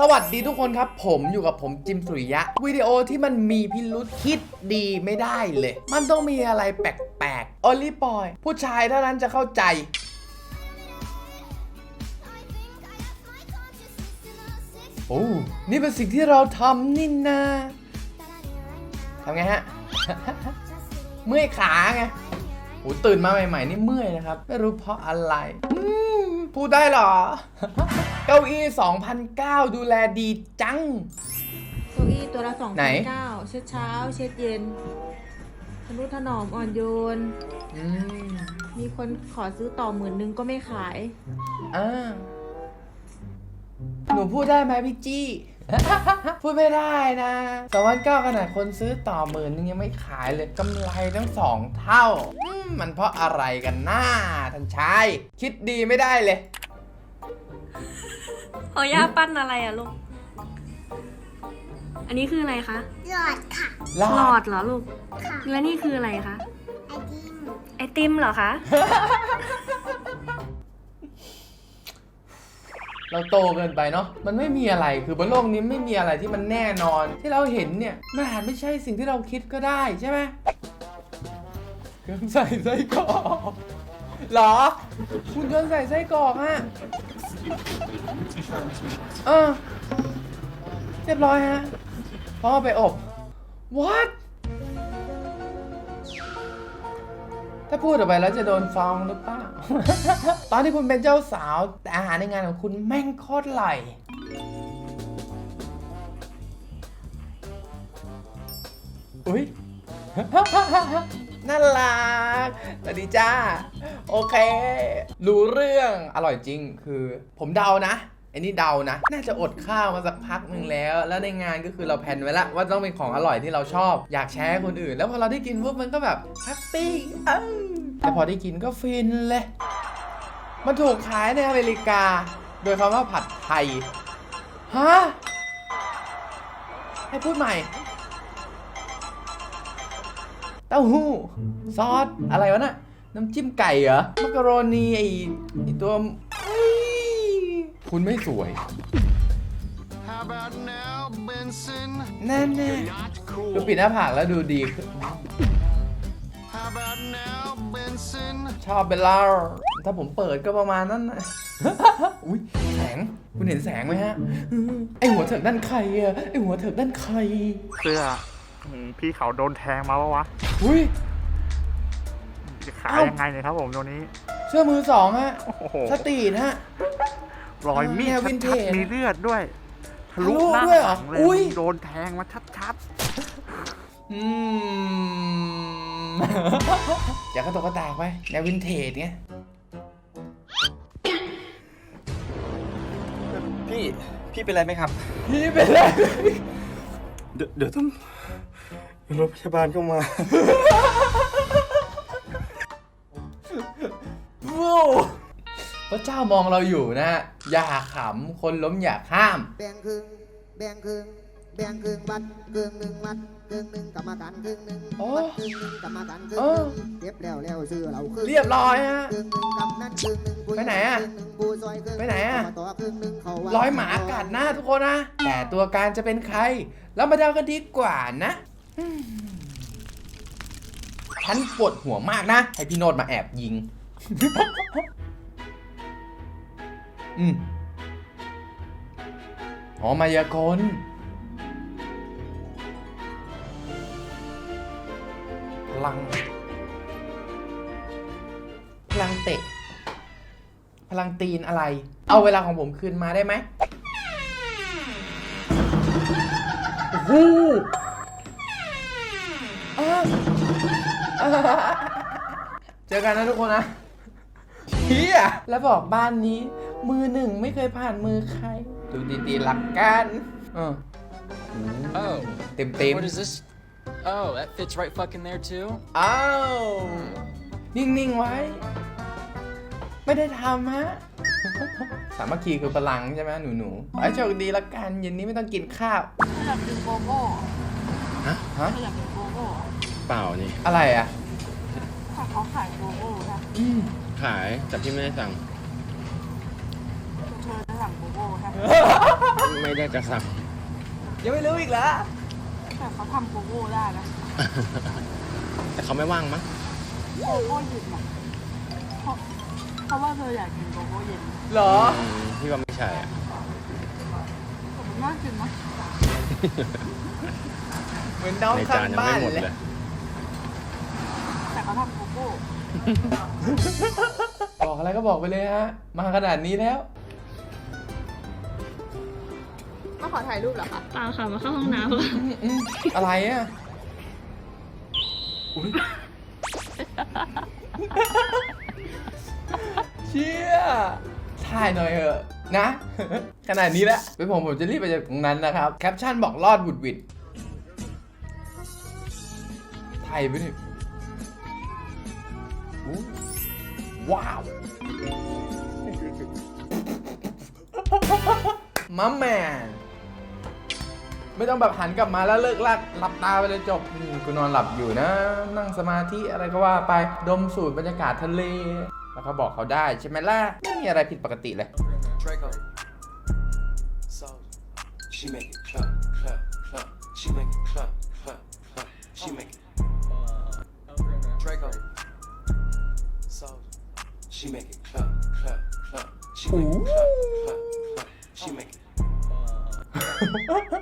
สวัสดีทุกคนครับ ผมอยู่กับผมจิมสุริยะ วิดีโอที่มันมีพิรุษคิดดีไม่ได้เลย มันต้องมีอะไรแปลกๆโอลิปอย ผู้ชายเท่านั้นจะเข้าใจ โอ้ นี่เป็นสิ่งที่เราทำนี่นาทำไงฮะ เมื่อยขาไงโอ้ตื่นมาใหม่ๆ นี่เมื่อยนะครับ ไม่รู้เพราะอะไรอืม พูดได้เหรอ เก้าอี้2,009 ดูแลดีจัง เก้าอี้ตัวละสองไหน พันเก้าเช็ดเช้า เช็ดเย็นทนุถนอมอ่อนโยน อืมมีคนขอซื้อต่อหมื่นนึงก็ไม่ขาย อ่าหนูพูดได้ไหมพี่จี้ พูดไม่ได้นะสองพันเก้าขนาดคนซื้อต่อหมื่นนึงยังไม่ขายเลยกำไรทั้งสองเท่าอืมมันเพราะอะไรกันน้าท่านชาย คิดดีไม่ได้เลยโอย่าปั้นอะไรอะลูก อันนี้คืออะไรคะ หลอดค่ะลหลออดดเหรอลูก ค่ะ แล้วนี่คืออะไรคะ ไอติมไอติมเหรอคะ เราโตเกินไปเนาะมันไม่มีอะไรคือบนโลกนี้ไม่มีอะไรที่มันแน่นอน ที่เราเห็นเนี่ยมันอาจไม่ใช่สิ่งที่เราคิดก็ได้ใช่ไหมเครื่องใส่ไส้กรอกเหรอ คุณยนต์ใส่ไส้กรอกฮะเออเรียบร้อยฮะพอเอไปอบ what ถ้าพูดออกไปแล้วจะโดนฟ้องหรือเปล่า ตอนที่คุณเป็นเจ้าสาว แต่อาหารในงานของคุณแม่งโคตรไหลอุ้ย น่ารักสวัสดีจ้า โอเค รู้เรื่อง อร่อยจริง คือ ผมเดานะ อันนี้เดานะ น่าจะอดข้าวมาสักพักหนึ่งแล้ว แล้วในงานก็คือเราแพลนไว้ล้วว่าต้องเป็นของอร่อยที่เราชอบ อยากแชร์ให้คนอื่น แล้วพอเราได้กินปุ๊บมันก็แบบแฮปปี้อ้าวแต่พอได้กินก็ฟินเลย มันถูกขายในอเมริกา โดยคำว่าผัดไทย ฮะ ให้พูดใหม่ เต้าหู้ ซอส อะไรวะน่ะน้ำจิ้มไก่เหรอ มักกะโรนีไอตัว คุณไม่สวย How about now, Benson? แน่แน่ Not ๆ cool. ดูปิดหน้าผากแล้วดูดีขึ้น How about now, Benson? ชอบเบลล่าถ้าผมเปิดก็ประมาณนั้นนะ อุ้ยแสง คุณเห็นแสงไหมฮะ ไอหัวเถิกด้านใครอะไอหัวเถิกด้านใคร เสื้ออืมพี่เขาโดนแทงมาปะวะอุ้ย จะขายเอ้ายั ยังไงเนี่ยครับผมตัวนี้ เสื้อมือสองฮะ โอ้โห สตรีทฮะ รอยมีดแนววินเทชัดจ ๆมีเลือดด้วยทะลุทะลุหน้าด้วยเหรหอลังเลยอุ๊ยโดนแทงมาชัดอืม อย่ากระตกกระตากไปแนววินเทจไงพี่ พี่เป็นไรไหมครับ พี่เป็นไรเดี๋ยวเดี๋ยวต้องรถพยาบาลเข้ามา ว้าว พระเจ้ามองเราอยู่นะฮะอย่าขำคนล้มอย่าข้าม แบ่งครึ่งแบ่งครึ่งแบ่งครึ่งบัตรครึ่งหนึ่งวัดครึ่งหนึ่งกรรมการครึ่งหนึ่งโอ้วัดครึ่งหนึ่งกรรมการครึ่งเอหอนึ่งเก็บแล้วแล้วซื้อเราครึ่งเรียบร้อยฮะครึ่งหนึ่งกำนันครึ่งหนึ่งผู้ไปไหนอะครึ่งหนึ่งผู้ซอยครึ่งไปไหนอะ ต่อครึ่งหนึ่งเขาวัดร้อยหมากัดหน้าทุกคนนะ แต่ตัวการจะเป็นใคร เรามาเดากันดีกว่านะอืมฉันปวดหัวมากนะ ให้พี่โนดมาแอบยิง อืมอ๋อมายากลพลัง พลังเตะ พลังตีนอะไร เอาเวลาของผมคืนมาได้ไหมโอ้โหอะอะเจอกันนะทุกคนนะเฮียแล้วบอกบ้านนี้ มือหนึ่งไม่เคยผ่านมือใคร ดูดีๆหลักกันเออ Oh, เต็มเต็ม what is this? Oh, that fits right fucking there too. อ้าวนิ่งๆไว้ ไม่ได้ทำฮะ สามัคคีคือพลังใช่ไหมหนูหนูๆขอให้โชคดีละกันเย็นนี้ไม่ต้องกินข้าวอยากกินโกโก้ฮะฮะอยากกินโกโก้เปล่านี่ อะไรอะ ถ้าเขาขายโกโก้นะอืมขายแต่พี่ไม่ได้สั่งเธอจะ สั่งโกโก้นะไม่ได้จะสั่งยังไม่รู้อีกเหรอแต่เขาทำโกโก้ได้นะแต่เขาไม่ว่างมั้งโกโก้เย็นอะเพราะเพราะว่าเธออยากกินโกโก้เย็นเหรออืมพี่ว่าไม่ใช่อะแต่มันน่ากินนะเหมือนน้องในข้าจานงยังบ้าไม่นหมดเลยเลยแต่เขาทำโกโก้ บอกอะไรก็บอกไปเลยฮะ มาขนาดนี้แล้ว มาขอถ่ายรูปเหรอคะเปล่าค่ะมาเข้าห้องน้ำค่ะอืมอืมอะไรอะอุ๊ยเชี่ยถ่ายหน่อยเถอะนะ ขนาดนี้แล้วเป็นผมผมจะรีบไปจากตรงนั้นนะครับ แคปชั่นบอกรอดบุดหวิดไทยไปนี่อู้ว้าวมัมแมน ไม่ต้องแบบหันกลับมาแล้วเลิกลากหลับตาไปเลยจบอืมกูนอนหลับอยู่นะ นั่งสมาธิอะไรก็ว่าไปดมสูดบรรยากาศทะเล แล้วก็บอกเขาได้ใช่ไหมล่ะไม่มีอะไรผิดปกติเลย Draco. So she make it clap, clap, clap. She make it clap, clap, clap. She make it. Draco. So she make it clap, clap, clap. She make it clap, clap, clap. She make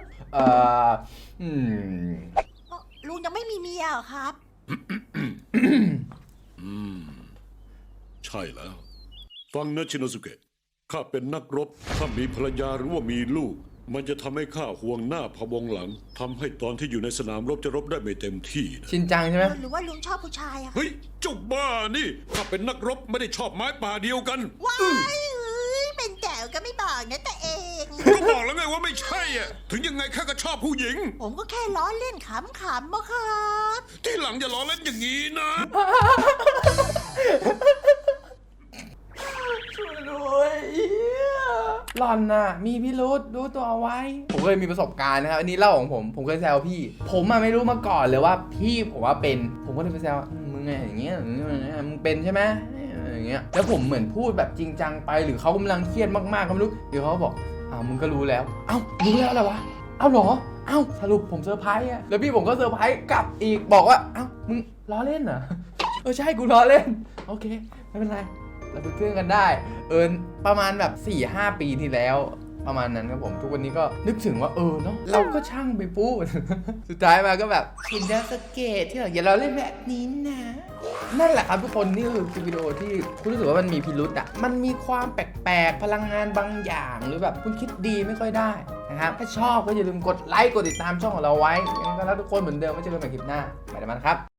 it. เอ่ออืมลุงยังไม่มีเมียเหรอครับใช่แล้ว ฟังนะชินสุเกะข้าเป็นนักรบ ถ้ามีภรรยาหรือว่ามีลูก มันจะทำให้ข้าห่วงหน้าพะวงหลังทำให้ตอนที่อยู่ในสนามรบจะรบได้ไม่เต็มที่นะชินจังใช่ไหมหรือว่าลุงชอบผู้ชายอะคะเฮ้ยเจ้าบ้านี่ข้าเป็นนักรบไม่ได้ชอบไม้ป่าเดียวกัน ว้ายเอ้ยเป็นแจ๋วก็ ไม่บอกนะแต่เอง ก็บอกแล้วไงว่าไม่ใช่อะถึงยังไงข้าก็ชอบผู้หญิง ผมก็แค่ล้อเล่นขำๆมาครับที่หลังอย่าล้อเล่นอย่างนี้นะ ช่วยด้วยเหี้ยหลอนน่ะ มีพิรุษรู้ตัวเอาไว้ ผมเคยมีประสบการณ์นะครับ อันนี้เล่าของผม ผมเคยแซวพี่ ผมอะไม่รู้มาก่อนเลยว่าพี่ผมว่าเป็น ผมก็เลยไปแซวว่าอืมมึ งไงอย่างเงี้ยอย่างเงี้ยมึงเป็นใช่ไหมอย่างเงี้ยแล้วผมเหมือนพูดแบบจริงจังไปหรือเขากำลังเครียดมากๆก็ไม่รู้เดี๋ยวเขาบอกอ้าวมึงก็รู้แล้วเอ้ารู้แล้วเหรอวะเอ้าหรอเอ้าสรุปผมเซอร์ไพรส์อะแล้วพี่ผมก็เซอร์ไพรส์กลับอีกบอกว่าเอ้ามึงล้อเล่นเหรอเออใช่กูล้อเล่น โอเค ไม่เป็นไรเราเป็นเพื่อนกันได้ เอินประมาณแบบ4ี่หปีที่แล้ว ประมาณนั้นครับผม ทุกวันนี้ก็นึกถึงว่าเออเนาะเราก็ช่างไปพูดสุดท้ายมาก็แบบคินเดอร์สเกตที่เราอย่าเราเล่นแบบนี้นะ นั่นแหละครับทุกคนนี่คือคลิปวิดีโอที่คุณรู้สึกว่ามันมีพิรุษอะมันมีความแปลกๆพลังงานบางอย่างหรือแบบคุณคิดดีไม่ค่อยได้นะครับถ้าชอบก็อย่าลืมกดไลค์กดติดตามช่องของเราไว้ยังไงก็รักทุกคนเหมือนเดิมไว้เจอกันใหม่คลิปหน้าไปแล้วมันครับ